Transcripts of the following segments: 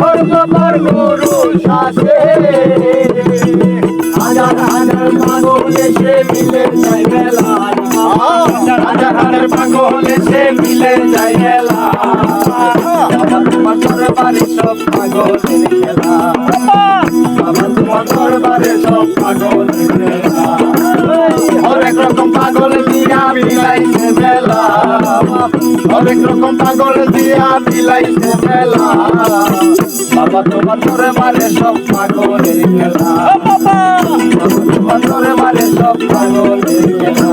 বাবার গরু শাসে হাজার হাজার পাগল এসে মিলে যায় মেলা। হাজার হাজার পাগল এসে মিলে যায় মেলা। তোমার দরবারে সব পাগলের খেলা তোমার অনেক রকম পাগল দিয়া বিলাইছে মেলা অনেক রকম পাগল দিয়া বিলাইছে মেলা। বাবা তোমার দরবারে সব পাগলের খেলা তোমার দরবারে সব পাগলের খেলা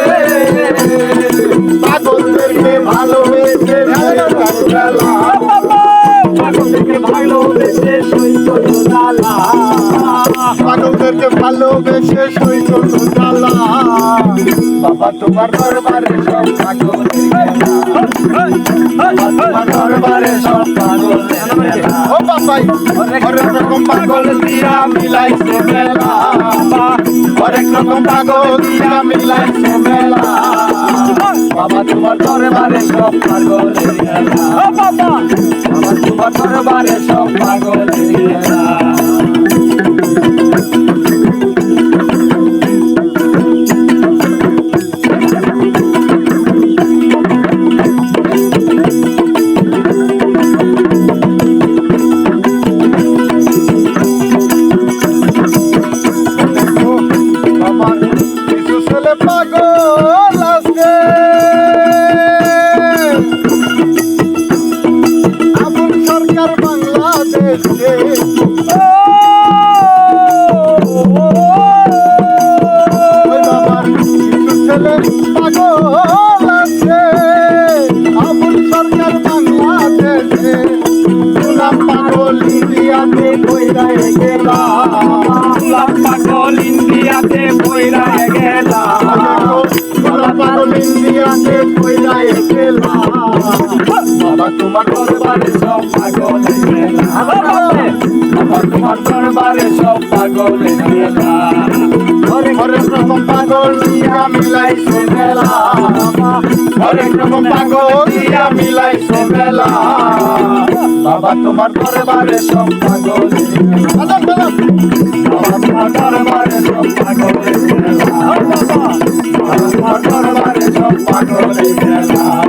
পাগলদেরকে ভালোবেসে সইত জ্বালা। বাবা তোমার দরবারে সব পাগলের তোমার দরবারে সব পাগলের ও বাবাই অনেক রকম পাগল দিয়া মিলাইছে মেলা। অনেক রকম পাগল দিয়া মিলাইছে মেলা। বাবা তোমার দরবারে সব পাগলের বাবা। বাবা তোমার দরবারে সরকার বাংলাদেশে ওই বাবার কিছু ছেলে পাগল আছে আবুল সরকার বাংলাদেশে গোলাম পাগল ইন্ডিয়াতে বইরা গেলা তোমার গেলা বাবা তোমার দরবারে সব পাগল গেলা হরেক রকম পাগল দিয়া মিলাইছে মেলা। হরেক রকম পাগল দিয়া মিলাইছে মেলা। বাবা তোমার দরবারে সব পাগল বাবা তোমার দরবারে সব পাগল গেলা বাবা তোমার দরবারে সব পাগল গেলা